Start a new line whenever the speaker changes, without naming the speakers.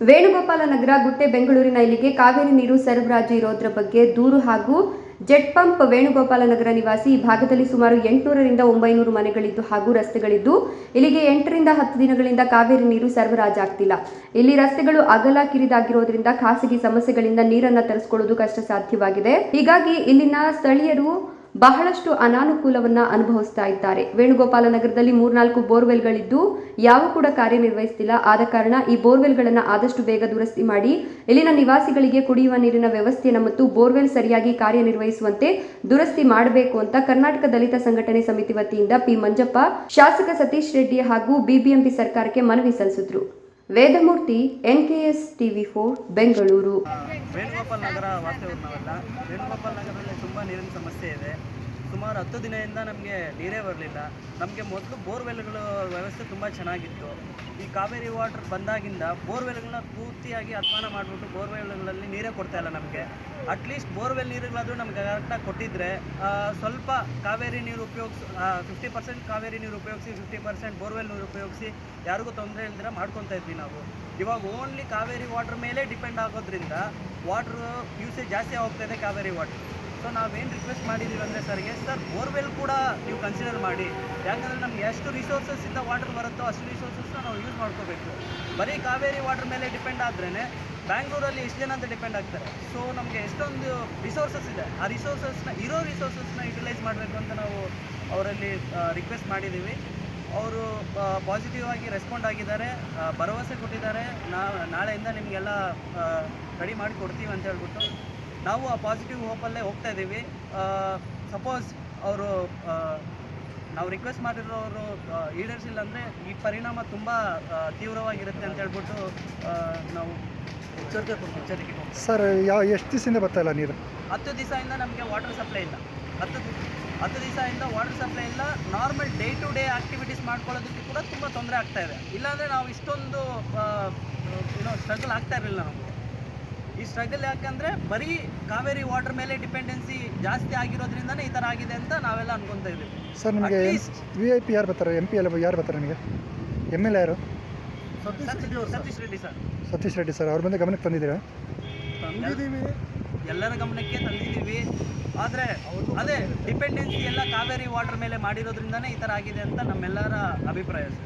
ವೇಣುಗೋಪಾಲ ನಗರ ಗುಟ್ಟೆ ಬೆಂಗಳೂರಿನ ಇಲ್ಲಿಗೆ ಕಾವೇರಿ ನೀರು ಸರಬರಾಜು ಇರೋದ್ರ ಬಗ್ಗೆ ದೂರು ಹಾಗೂ ಜೆಟ್ ಪಂಪ್ ವೇಣುಗೋಪಾಲ ನಗರ ನಿವಾಸಿ ಈ ಭಾಗದಲ್ಲಿ ಸುಮಾರು ಎಂಟುನೂರರಿಂದ ಒಂಬೈನೂರು ಮನೆಗಳಿದ್ದು ಹಾಗೂ ರಸ್ತೆಗಳಿದ್ದು ಇಲ್ಲಿಗೆ ಎಂಟರಿಂದ ಹತ್ತು ದಿನಗಳಿಂದ ಕಾವೇರಿ ನೀರು ಸರಬರಾಜಾಗ್ತಿಲ್ಲ. ಇಲ್ಲಿ ರಸ್ತೆಗಳು ಅಗಲ ಕಿರಿದಾಗಿರೋದ್ರಿಂದ ಖಾಸಗಿ ಸಮಸ್ಯೆಗಳಿಂದ ನೀರನ್ನ ತರಿಸಿಕೊಳ್ಳುವುದು ಕಷ್ಟ ಸಾಧ್ಯವಾಗಿದೆ ಹೀಗಾಗಿ ಇಲ್ಲಿನ ಸ್ಥಳೀಯರು ಬಹಳಷ್ಟು ಅನಾನುಕೂಲವನ್ನ ಅನುಭವಿಸ್ತಾ ಇದ್ದಾರೆ. ವೇಣುಗೋಪಾಲ ನಗರದಲ್ಲಿ ಮೂರ್ನಾಲ್ಕು ಬೋರ್ವೆಲ್ಗಳಿದ್ದು, ಯಾವ ಕೂಡ ಕಾರ್ಯನಿರ್ವಹಿಸ್ತಿಲ್ಲ. ಆದ ಕಾರಣ ಈ ಬೋರ್ವೆಲ್ಗಳನ್ನು ಆದಷ್ಟು ಬೇಗ ದುರಸ್ತಿ ಮಾಡಿ, ಇಲ್ಲಿನ ನಿವಾಸಿಗಳಿಗೆ ಕುಡಿಯುವ ನೀರಿನ ವ್ಯವಸ್ಥೆಯನ್ನು ಮತ್ತು ಬೋರ್ವೆಲ್ ಸರಿಯಾಗಿ ಕಾರ್ಯನಿರ್ವಹಿಸುವಂತೆ ದುರಸ್ತಿ ಮಾಡಬೇಕು ಅಂತ ಕರ್ನಾಟಕ ದಲಿತ ಸಂಘಟನೆ ಸಮಿತಿ ವತಿಯಿಂದ ಪಿ ಮಂಜಪ್ಪ, ಶಾಸಕ ಸತೀಶ್ ರೆಡ್ಡಿ ಹಾಗೂ ಬಿಬಿಎಂಪಿ ಸರ್ಕಾರಕ್ಕೆ ಮನವಿ ಸಲ್ಲಿಸಿದ್ರು. Vedamurthy N NKS TV four Bengaluru.
Venugopal Nagar ವಾಸ್ತವ್ಯರು ನಾವೆಲ್ಲ. ವೇಣುಗೋಪಾಲ್ ನಗರದಲ್ಲಿ ತುಂಬ ನೀರಿನ ಸಮಸ್ಯೆ ಇದೆ. ಸುಮಾರು ಹತ್ತು ದಿನದಿಂದ ನಮಗೆ ನೀರೇ ಬರಲಿಲ್ಲ. ನಮಗೆ ಮೊದಲು ಬೋರ್ವೆಲ್ಗಳ ವ್ಯವಸ್ಥೆ ತುಂಬ ಚೆನ್ನಾಗಿತ್ತು. ಈ ಕಾವೇರಿ ವಾಟರ್ ಬಂದಾಗಿಂದ ಬೋರ್ವೆಲ್ಗಳನ್ನ ಪೂರ್ತಿಯಾಗಿ ಅಧ್ವಾನ ಮಾಡಿಬಿಟ್ಟು ಬೋರ್ವೆಲ್ಗಳಲ್ಲಿ ನೀರೇ ಕೊಡ್ತಾ ಇಲ್ಲ ನಮಗೆ. ಅಟ್ಲೀಸ್ಟ್ ಬೋರ್ವೆಲ್ ನೀರುಗಳಾದರೂ ನಮಗೆ ಕರೆಕ್ಟಾಗಿ ಕೊಟ್ಟಿದ್ರೆ ಆ, ಸ್ವಲ್ಪ ಕಾವೇರಿ ನೀರು ಉಪಯೋಗಿಸಿ ಫಿಫ್ಟಿ ಪರ್ಸೆಂಟ್ ಕಾವೇರಿ ನೀರು ಉಪಯೋಗಿಸಿ ಫಿಫ್ಟಿ ಪರ್ಸೆಂಟ್ ಬೋರ್ವೆಲ್ ನೀರು ಉಪಯೋಗಿಸಿ ಯಾರಿಗೂ ತೊಂದರೆ ಇಲ್ದಿರ ಮಾಡ್ಕೊತಾ ಇದ್ವಿ ನಾವು. ಇವಾಗ ಓನ್ಲಿ ಕಾವೇರಿ ವಾಟರ್ ಮೇಲೆ ಡಿಪೆಂಡ್ ಆಗೋದ್ರಿಂದ ವಾಟ್ರ್ ಯೂಸೇಜ್ ಜಾಸ್ತಿ ಹೋಗ್ತಾ ಇದೆ ಕಾವೇರಿ ವಾಟರ್ ಸೊ ನಾವೇನು ರಿಕ್ವೆಸ್ಟ್ ಮಾಡಿದ್ದೀವಿ ಅಂದರೆ ಸರ್ಗೆ ಸರ್ ಬೋರ್ವೆಲ್ ಕೂಡ ನೀವು ಕನ್ಸಿಡರ್ ಮಾಡಿ. ಯಾಕಂದರೆ ನಮ್ಗೆ ಎಷ್ಟು ರಿಸೋರ್ಸಸ್ಸಿಂದ ವಾಟರ್ ಬರುತ್ತೋ ಅಷ್ಟು ರಿಸೋರ್ಸಸ್ನ ನಾವು ಯೂಸ್ ಮಾಡ್ಕೋಬೇಕು. ಬರೀ ಕಾವೇರಿ ವಾಟರ್ ಮೇಲೆ ಡಿಪೆಂಡ್ ಆದ್ರೇ ಬ್ಯಾಂಗ್ಳೂರಲ್ಲಿ ಎಷ್ಟು ಜನ ಅಂತ ಡಿಪೆಂಡ್ ಆಗ್ತಾರೆ. ಸೊ ನಮಗೆ ಎಷ್ಟೊಂದು ರಿಸೋರ್ಸಸ್ ಇದೆ. ಆ ರಿಸೋರ್ಸಸ್ನ ಇರೋ ರಿಸೋರ್ಸಸ್ನ ಯುಟಿಲೈಸ್ ಮಾಡಬೇಕು ಅಂತ ನಾವು ಅವರಲ್ಲಿ ರಿಕ್ವೆಸ್ಟ್ ಮಾಡಿದ್ದೀವಿ ಅವರು ಪಾಸಿಟಿವ್ ಆಗಿ ರೆಸ್ಪಾಂಡ್ ಆಗಿದ್ದಾರೆ ಭರವಸೆ ಕೊಟ್ಟಿದ್ದಾರೆ. ನಾ, ನಾಳೆಯಿಂದ ನಿಮಗೆಲ್ಲ ರೆಡಿ ಮಾಡಿ ಕೊಡ್ತೀವಿ ಅಂತ ಹೇಳ್ಬಿಟ್ಟು ನಾವು ಆ ಪಾಸಿಟಿವ್ ಹೋಪಲ್ಲೇ ಹೋಗ್ತಾ ಇದ್ದೀವಿ. ಸಪೋಸ್ ಅವರು ನಾವು ರಿಕ್ವೆಸ್ಟ್ ಮಾಡಿರೋರು ಈಡೇರಿಸಿಲ್ಲ ಅಂದರೆ ಈ ಪರಿಣಾಮ ತುಂಬ ತೀವ್ರವಾಗಿರುತ್ತೆ ಅಂತ ಹೇಳ್ಬಿಟ್ಟು ನಾವು ಎಚ್ಚರಿಕೆ ಕೊಡ್ತೀವಿ ಎಚ್ಚರಿಕೆ
ಸರ್ ಯಾವ ಎಷ್ಟು ದಿವಸದಿಂದ ಬರ್ತಾ ಇಲ್ಲ ನೀರು?
ಹತ್ತು ದಿವಸದಿಂದ ನಮಗೆ ವಾಟರ್ ಸಪ್ಲೈ ಇಲ್ಲ. ಹತ್ತು ಹತ್ತು ದಿವಸದಿಂದ ವಾಟರ್ ಸಪ್ಲೈ ಇಲ್ಲ. Normal day to day activities ಮಾಡ್ಕೊಳ್ಳೋದಕ್ಕೆ ಕೂಡ ತುಂಬ ತೊಂದರೆ ಆಗ್ತಾ ಇದೆ. ಇಲ್ಲಾಂದರೆ ನಾವು ಇಷ್ಟೊಂದು ಏನೋ ಸ್ಟ್ರಗಲ್ ಆಗ್ತಾ ಇರಲಿಲ್ಲ ನಮಗೆ. ಈ ಸ್ಟ್ರಗಲ್ ಯಾಕಂದರೆ ಬರೀ ಕಾವೇರಿ ವಾಟರ್ ಮೇಲೆ ಡಿಪೆಂಡೆನ್ಸಿ ಜಾಸ್ತಿ ಆಗಿರೋದ್ರಿಂದನೇ ಈ ಥರ ಆಗಿದೆ ಅಂತ ನಾವೆಲ್ಲ ಅನ್ಕೊತಾ ಇದ್ದೀವಿ.
ಸರ್ ನಿಮಗೆ ವಿ ಐ ಪಿ ಯಾರು ಬರ್ತಾರೆ? ಎಂ ಪಿ ಎಲ್ಲ ಯಾರು ಬರ್ತಾರೆ ನಿಮಗೆ? ಎಂ ಎಲ್ ಎ ಯಾರು?
ಸತೀಶ್ ಸತೀಶ್ ರೆಡ್ಡಿ ಸರ್.
ಸತೀಶ್ ರೆಡ್ಡಿ ಸರ್. ಅವ್ರ ಬಂದು ಗಮನಕ್ಕೆ ತಂದಿದ್ದೀರಾ?
ಎಲ್ಲರ ಗಮನಕ್ಕೆ ತಂದಿದ್ದೀವಿ. ಆದರೆ ಅದೇ ಡಿಪೆಂಡೆನ್ಸಿ ಎಲ್ಲ ಕಾವೇರಿ ವಾಟರ್ ಮೇಲೆ ಮಾಡಿರೋದ್ರಿಂದನೇ ಈ ಥರ ಆಗಿದೆ ಅಂತ ನಮ್ಮೆಲ್ಲರ ಅಭಿಪ್ರಾಯ ಸರ್.